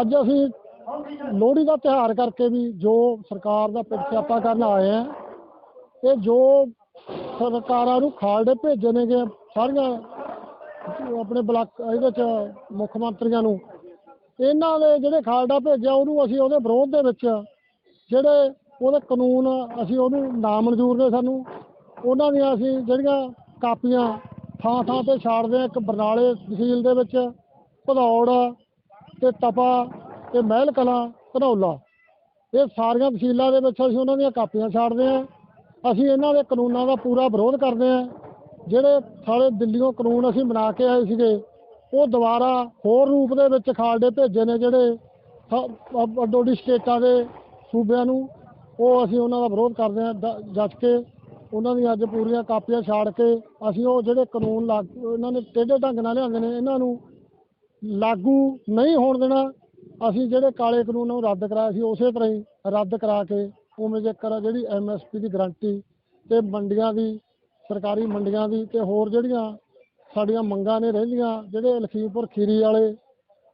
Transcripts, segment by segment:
ਅੱਜ ਅਸੀਂ ਲੋਹੜੀ ਦਾ ਤਿਉਹਾਰ ਕਰਕੇ ਵੀ ਜੋ ਸਰਕਾਰ ਦਾ ਪਿੱਛ ਸਿਆਪਾ ਕਰਨ ਆਏ ਆ ਤੇ ਜੋ ਸਰਕਾਰਾਂ ਨੂੰ ਖਾਲਡੇ ਭੇਜੇ ਨੇਗੇ ਸਾਰੀਆਂ ਆਪਣੇ ਬਲਾਕ ਇਹਦੇ ਚ ਮੁੱਖ ਮੰਤਰੀਆਂ ਨੂੰ, ਇਹਨਾਂ ਦੇ ਜਿਹੜੇ ਖਾਲਡਾ ਭੇਜਿਆ ਉਹਨੂੰ ਅਸੀਂ ਉਹਦੇ ਵਿਰੋਧ ਦੇ ਵਿੱਚ, ਜਿਹੜੇ ਉਹਦੇ ਕਾਨੂੰਨ ਅਸੀਂ ਉਹਨੂੰ ਨਾ ਮਨਜ਼ੂਰ ਨੇ ਸਾਨੂੰ, ਉਹਨਾਂ ਦੀਆਂ ਅਸੀਂ ਜਿਹੜੀਆਂ ਕਾਪੀਆਂ ਥਾਂ ਥਾਂ ਤੇ ਛਾੜਦੇ ਆ ਇੱਕ ਬਰਨਾਲੇ ਤਹਿਸੀਲ ਦੇ ਵਿੱਚ, ਭਦੌੜ ਤੇ ਤਪਾ ਤੇ ਮਹਿਲ ਕਲਾਂ ਧਨੌਲਾ ਇਹ ਸਾਰੀਆਂ ਤਹਿਸੀਲਾਂ ਦੇ ਵਿੱਚ ਅਸੀਂ ਉਹਨਾਂ ਦੀਆਂ ਕਾਪੀਆਂ ਛਾੜਦੇ ਹਾਂ। ਅਸੀਂ ਇਹਨਾਂ ਦੇ ਕਾਨੂੰਨਾਂ ਦਾ ਪੂਰਾ ਵਿਰੋਧ ਕਰਦੇ ਹਾਂ। ਜਿਹੜੇ ਸਾਰੇ ਦਿੱਲੀੋਂ ਕਾਨੂੰਨ ਅਸੀਂ ਬਣਾ ਕੇ ਆਏ ਸੀਗੇ, ਉਹ ਦੁਬਾਰਾ ਹੋਰ ਰੂਪ ਦੇ ਵਿੱਚ ਖਾਲਡੇ ਭੇਜੇ ਨੇ ਜਿਹੜੇ ਸ- ਅੱਡੋ ਅੱਡੀ ਸਟੇਟਾਂ ਦੇ ਸੂਬਿਆਂ ਨੂੰ, ਉਹ ਅਸੀਂ ਉਹਨਾਂ ਦਾ ਵਿਰੋਧ ਕਰਦੇ ਹਾਂ ਦ- ਜੱਜ ਕੇ। ਉਹਨਾਂ ਦੀਆਂ ਅੱਜ ਪੂਰੀਆਂ ਕਾਪੀਆਂ ਛਾੜ ਕੇ ਅਸੀਂ ਉਹ ਜਿਹੜੇ ਕਾਨੂੰਨ ਲਾਗੂ ਇਹਨਾਂ ਨੇ ਟੇਢੇ ਢੰਗ ਨਾਲ ਲਿਆਂਦੇ ਨੇ, ਇਹਨਾਂ ਨੂੰ ਲਾਗੂ ਨਹੀਂ ਹੋਣ ਦੇਣਾ। ਅਸੀਂ ਜਿਹੜੇ ਕਾਲੇ ਕਾਨੂੰਨ ਨੂੰ ਰੱਦ ਕਰਾਇਆ ਸੀ, ਉਸੇ ਤਰ੍ਹਾਂ ਹੀ ਰੱਦ ਕਰਾ ਕੇ ਉਵੇਂ ਜੇਕਰ ਜਿਹੜੀ ਐਮਐਸਪੀ ਦੀ ਗਰੰਟੀ ਤੇ ਮੰਡੀਆਂ ਦੀ, ਸਰਕਾਰੀ ਮੰਡੀਆਂ ਦੀ ਤੇ ਹੋਰ ਜਿਹੜੀਆਂ ਸਾਡੀਆਂ ਮੰਗਾਂ ਨੇ ਰਹਿੰਦੀਆਂ, ਜਿਹੜੇ ਲਖੀਮਪੁਰ ਖੀਰੀ ਵਾਲੇ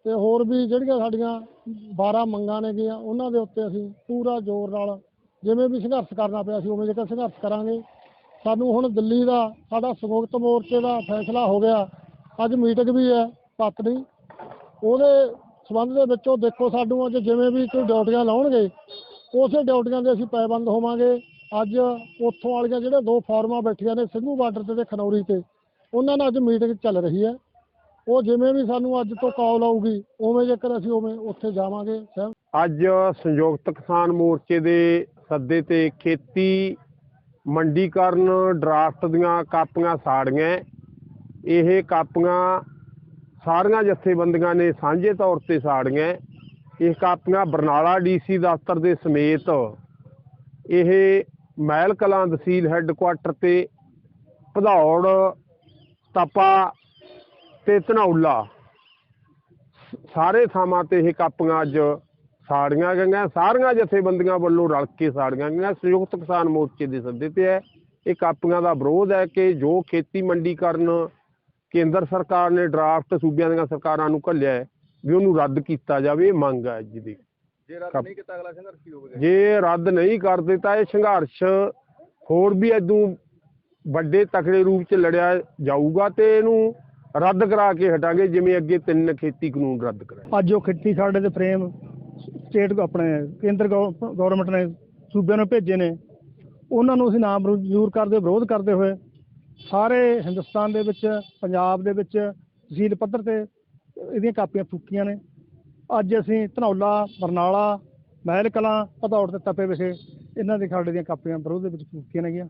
ਤੇ ਹੋਰ ਵੀ ਜਿਹੜੀਆਂ ਸਾਡੀਆਂ 12 ਮੰਗਾਂ ਨੇਗੀਆਂ ਉਹਨਾਂ ਦੇ ਉੱਤੇ ਅਸੀਂ ਪੂਰਾ ਜ਼ੋਰ ਨਾਲ ਜਿਵੇਂ ਵੀ ਸੰਘਰਸ਼ ਕਰਨਾ ਪਿਆ ਸੀ, ਉਵੇਂ ਜੇਕਰ ਸੰਘਰਸ਼ ਕਰਾਂਗੇ। ਸਾਨੂੰ ਹੁਣ ਦਿੱਲੀ ਦਾ ਸਾਡਾ ਸੰਯੁਕਤ ਮੋਰਚੇ ਦਾ ਫੈਸਲਾ ਹੋ ਗਿਆ। ਅੱਜ ਮੀਟਿੰਗ ਵੀ ਹੈ ਪਤਨੀ ਉਹਦੇ ਸਬੰਧ ਦੇ ਵਿੱਚ ਉਹ ਦੇਖੋ ਸਾਨੂੰ ਅੱਜ ਜਿਵੇਂ ਵੀ ਕੋਈ ਡਿਊਟੀਆਂ ਲਾਉਣਗੇ, ਉਸੇ ਡਿਊਟੀਆਂ ਦੇ ਅਸੀਂ ਪਾਬੰਦ ਹੋਵਾਂਗੇ। ਅੱਜ ਉੱਥੋਂ ਵਾਲੀਆਂ ਜਿਹੜੇ ਦੋ ਫਾਰਮਾਂ ਬੈਠੀਆਂ ਨੇ ਸਿੰਘੂ ਬਾਰਡਰ ਤੇ ਤੇ ਖਨੌਰੀ ਤੇ, ਉਹਨਾਂ ਨਾਲ ਅੱਜ ਮੀਟਿੰਗ ਚੱਲ ਰਹੀ ਹੈ। ਉਹ ਜਿਵੇਂ ਵੀ ਸਾਨੂੰ ਅੱਜ ਤੋਂ ਕਾਲ ਆਊਗੀ, ਉਵੇਂ ਜੇਕਰ ਅਸੀਂ ਉਵੇਂ ਉੱਥੇ ਜਾਵਾਂਗੇ ਅੱਜ ਸੰਯੁਕਤ ਕਿਸਾਨ ਮੋਰਚੇ ਦੇ ਸੱਦੇ ਤੇ ਖੇਤੀ ਮੰਡੀਕਰਨ ਡਰਾਫਟ ਦੀਆਂ ਕਾਪੀਆਂ ਸਾੜੀਆਂ। ਇਹ ਕਾਪੀਆਂ ਸਾਰੀਆਂ ਜਥੇਬੰਦੀਆਂ ਨੇ ਸਾਂਝੇ ਤੌਰ ਤੇ ਸਾੜੀਆਂ। ਇਹ ਕਾਪੀਆਂ ਬਰਨਾਲਾ ਡੀਸੀ ਦਫ਼ਤਰ ਦੇ ਸਮੇਤ ਇਹ ਮਹਿਲ ਕਲਾਂ ਤਹਿਸੀਲ ਹੈੱਡਕੁਆਟਰ ਤੇ ਭਦੌੜ, ਤਪਾ ਤੇ ਧਨੌਲਾ। ਸਾਰੇ ਥਾਵਾਂ ਤੇ ਇਹ ਕਾਪੀਆਂ ਅੱਜ ਸਾੜੀਆਂ ਗਈਆਂ। ਸਾਰੀਆਂ ਜਥੇਬੰਦੀਆਂ ਵੱਲੋਂ ਰਲ ਕੇ ਸਾੜੀਆਂ ਗਈਆਂ। ਸੰਯੁਕਤ ਕਿਸਾਨ ਮੋਰਚੇ ਦੇ ਸੱਦੇ ਤੇ ਹੈ। ਇਹ ਕਾਪੀਆਂ ਦਾ ਵਿਰੋਧ ਹੈ ਕਿ ਜੋ ਖੇਤੀ ਮੰਡੀਕਰਨ ਕੇਂਦਰ ਸਰਕਾਰ ਨੇ ਡਰਾਫਟ ਸੂਬਿਆਂ ਦੀਆਂ ਸਰਕਾਰਾਂ ਨੂੰ ਘੱਲਿਆ ਹੈ ਵੀ ਉਹਨੂੰ ਰੱਦ ਕੀਤਾ ਜਾਵੇ ਇਹ ਮੰਗ ਹੈ ਅੱਜ ਦੀ। ਜੇ ਰੱਦ ਨਹੀਂ ਕੀਤਾ ਅਗਲਾ ਸੰਘਰਸ਼ ਕੀ ਹੋਵੇਗਾ? ਜੇ ਰੱਦ ਨਹੀਂ ਕਰਦੇ ਤਾਂ ਇਹ ਸੰਘਰਸ਼ ਹੋਰ ਵੀ ਇਦੋਂ ਵੱਡੇ ਤਕੜੇ ਰੂਪ ਚ ਲੜਿਆ ਜਾਊਗਾ ਤੇ ਇਹਨੂੰ ਰੱਦ ਕਰਾ ਕੇ ਹਟਾਂਗੇ ਜਿਵੇਂ ਅੱਗੇ ਤਿੰਨ ਖੇਤੀ ਕਾਨੂੰਨ ਰੱਦ ਕਰਾਏ। ਅੱਜ ਉਹ ਖੇਤੀ ਸਾਡੇ ਦੇ ਫਰੇਮ ਸਟੇਟ ਆਪਣੇ ਕੇਂਦਰ ਗਵਰਨਮੈਂਟ ਨੇ ਸੂਬਿਆਂ ਨੂੰ ਭੇਜੇ ਨੇ। ਉਹਨਾਂ ਨੂੰ ਅਸੀਂ ਨਾਮ ਕਰਦੇ ਵਿਰੋਧ ਕਰਦੇ ਹੋਏ ਸਾਰੇ ਹਿੰਦੁਸਤਾਨ ਦੇ ਵਿੱਚ, ਪੰਜਾਬ ਦੇ ਵਿੱਚ ਤਹਿਸੀਲ ਪੱਧਰ ਤੇ ਇਹਦੀਆਂ ਕਾਪੀਆਂ ਫੂਕੀਆਂ ਨੇ। ਅੱਜ ਅਸੀਂ ਧਨੌਲਾ, ਬਰਨਾਲਾ ਮਹਿਲ ਕਲਾਂ ਭਦੌੜ ਤੇ ਤਪੇ ਵਿਖੇ ਇਹਨਾਂ ਦੇ ਖਾੜੇ ਦੀਆਂ ਕਾਪੀਆਂ ਵਿਰੋਧ ਦੇ ਵਿੱਚ ਫੂਕੀਆਂ ਨੇਗੀਆਂ।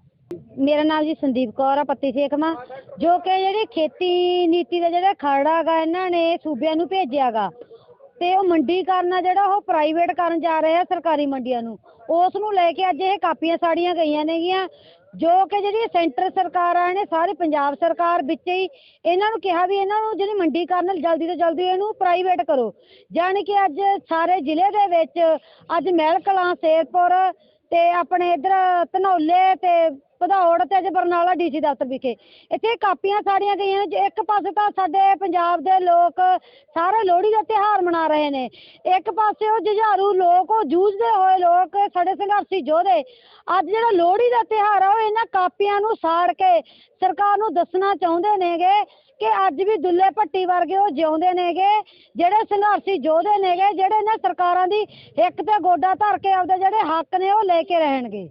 ਮੇਰਾ ਨਾਮ ਜੀ ਸੰਦੀਪ ਕੌਰ ਆ, ਪੱਤੀ ਸੇਖਵਾਂ ਜੋ ਕਿ ਜਿਹੜੀ ਖੇਤੀ ਨੀਤੀ ਦਾ ਜਿਹੜਾ ਖਰੜਾ ਗਾ, ਇਹਨਾਂ ਨੇ ਸੂਬਿਆਂ ਨੂੰ ਭੇਜਿਆਗਾ ਤੇ ਉਹ ਮੰਡੀਕਰਨ ਆ ਜਿਹੜਾ ਉਹ ਪ੍ਰਾਈਵੇਟ ਕਰਨ ਜਾ ਰਹੇ ਆ ਸਰਕਾਰੀ ਮੰਡੀਆਂ ਨੂੰ। ਉਸ ਨੂੰ ਲੈ ਕੇ ਅੱਜ ਇਹ ਕਾਪੀਆਂ ਸਾੜੀਆਂ ਗਈਆਂ ਨੇਗੀਆਂ, ਜੋ ਕਿ ਜਿਹੜੀ ਸੈਂਟਰ ਸਰਕਾਰ ਆ, ਇਹਨੇ ਸਾਰੀ ਪੰਜਾਬ ਸਰਕਾਰ ਵਿੱਚ ਹੀ ਇਹਨਾਂ ਨੂੰ ਕਿਹਾ ਵੀ ਇਹਨਾਂ ਨੂੰ ਜਿਹੜੀ ਮੰਡੀ ਕਰਨ ਜਲਦੀ ਤੋਂ ਜਲਦੀ ਇਹਨੂੰ ਪ੍ਰਾਈਵੇਟ ਕਰੋ। ਜਾਣੀ ਕਿ ਅੱਜ ਸਾਰੇ ਜ਼ਿਲ੍ਹੇ ਦੇ ਵਿੱਚ ਅੱਜ ਮਹਿਲ ਕਲਾਂ, ਸ਼ੇਰਪੁਰ ਤੇ ਆਪਣੇ ਇੱਧਰ ਧਨੌਲੇ ਤੇ ਭਦੌੜ ਤੇ ਅੱਜ ਬਰਨਾਲਾ ਡੀਸੀ ਦਫ਼ਤਰ ਵਿਖੇ। ਇੱਥੇ ਕਾਪੀਆਂ ਸਾੜੀਆਂ ਗਈਆਂ ਨੇ। ਜੇ ਇੱਕ ਪਾਸੇ ਤਾਂ ਸਾਡੇ ਪੰਜਾਬ ਦੇ ਲੋਕ ਸਾਰੇ ਲੋਹੜੀ ਦਾ ਤਿਉਹਾਰ ਮਨਾ ਰਹੇ ਨੇ। ਇੱਕ ਪਾਸੇ ਉਹ ਜੁਝਾਰੂ ਲੋਕ, ਉਹ ਜੂਝਦੇ ਹੋਏ ਲੋਕ, ਸਾਡੇ ਸੰਘਰਸ਼ੀ ਯੋਧੇ, ਅੱਜ ਜਿਹੜਾ ਲੋਹੜੀ ਦਾ ਤਿਉਹਾਰ ਆ, ਉਹ ਇਹਨਾਂ ਕਾਪੀਆਂ ਨੂੰ ਸਾੜ ਕੇ ਸਰਕਾਰ ਨੂੰ ਦੱਸਣਾ ਚਾਹੁੰਦੇ ਨੇਗੇ ਕਿ ਅੱਜ ਵੀ ਦੁੱਲੇ ਭੱਟੀ ਵਰਗੇ ਉਹ ਜਿਉਂਦੇ ਨੇਗੇ, ਜਿਹੜੇ ਸੰਘਰਸ਼ੀ ਯੋਧੇ ਨੇਗੇ, ਜਿਹੜੇ ਇਹਨਾਂ ਸਰਕਾਰਾਂ ਦੀ ਇੱਕ ਤੇ ਗੋਡਾ ਧਰ ਕੇ ਆਪਦੇ ਜਿਹੜੇ ਹੱਕ ਨੇ ਉਹ ਲੈ ਲੈ ਕੇ ਰਹਿਣਗੇ।